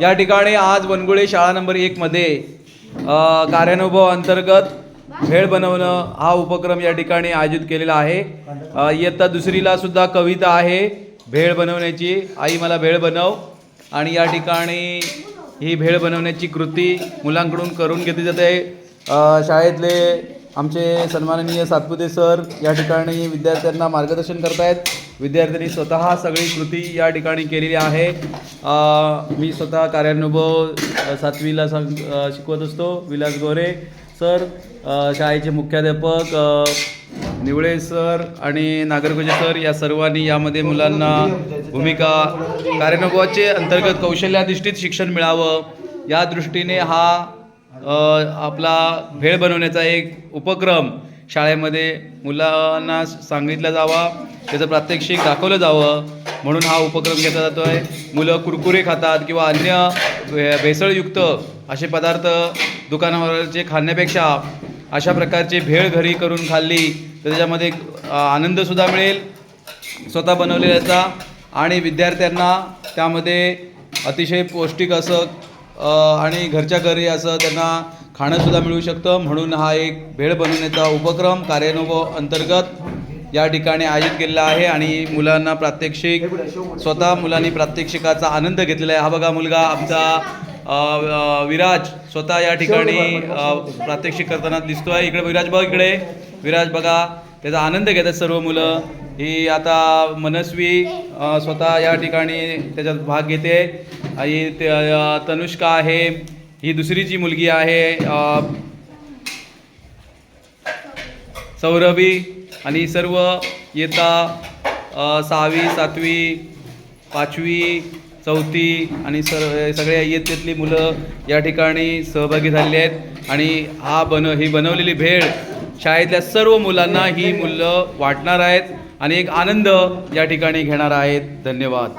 या ठिकाणी आज वनगुळे शाळा नंबर एकमध्ये कार्यानुभव अंतर्गत भेळ बनवणं हा उपक्रम या ठिकाणी आयोजित केलेला आहे. इयत्ता दुसरीला सुद्धा कविता आहे भेळ बनवण्याची. आई मला भेळ बनव. आणि या ठिकाणी ही भेळ बनवण्याची कृती मुलांकडून करून घेतली जाते. शाळेतले आमचे सन्माननीय सातपुते सर या ठिकाणी विद्यार्थ्यांना मार्गदर्शन करतायत. विद्यार्थ्यांनी स्वतः सगळी कृती या ठिकाणी केलेली आहे. मी स्वतः कार्यानुभव सातवीला सांग शिकवत असतो विलास गोरे सर शाळेचे मुख्याध्यापक निवळे सर आणि नागरगोजे सर या सर्वांनी यामध्ये मुलांना भूमिका कार्यानुभवाचे अंतर्गत कौशल्याधिष्ठित शिक्षण मिळावं. या दृष्टीने हा आपला भेळ बनवण्याचा एक उपक्रम शाळेमध्ये मुलांना सांगितलं जावा त्याचं प्रात्यक्षिक दाखवलं जावं म्हणून हा उपक्रम घेतला जातो आहे मुलं कुरकुरे खातात किंवा अन्य भेसळयुक्त असे पदार्थ दुकानावरचे खाण्यापेक्षा अशा प्रकारची भेळ घरी करून खाल्ली तर त्याच्यामध्ये आनंदसुद्धा मिळेल. स्वतः बनवलेल्याचा आणि विद्यार्थ्यांना त्यामध्ये अतिशय पौष्टिक असं आणि घरच्या घरी असं त्यांना खाणंसुद्धा मिळू शकतं. म्हणून हा एक भेळ बनवण्याचा उपक्रम कार्यानुभव अंतर्गत या ठिकाणी आयोजित केलेला आहे आणि मुलांना प्रात्यक्षिक स्वतः मुलांनी प्रात्यक्षिकाचा आनंद घेतलेला आहे. हा बघा मुलगा आमचा विराज स्वतः या ठिकाणी प्रात्यक्षिक करताना दिसतो आहे इकडे विराज बघ इकडे. विराज बघा त्याचा आनंद घेतात सर्व मुलं. ही आता मनस्वी स्वतः या ठिकाणी त्याच्यात भाग घेते. आणि ते, तनुष्का आहे. ही दुसरीची मुलगी आहे सौरभी आणि सर्व येता सहावी सातवी पाचवी चौथी आणि सर सगळ्या इयत्तेतली मुलं या ठिकाणी सहभागी झालेली आहेत. आणि हा बन ही बनवलेली भेळ शाळेतल्या सर्व मुलांना ही मुलं वाटणार आहेत आणि एक आनंद या ठिकाणी घेणार आहेत. धन्यवाद.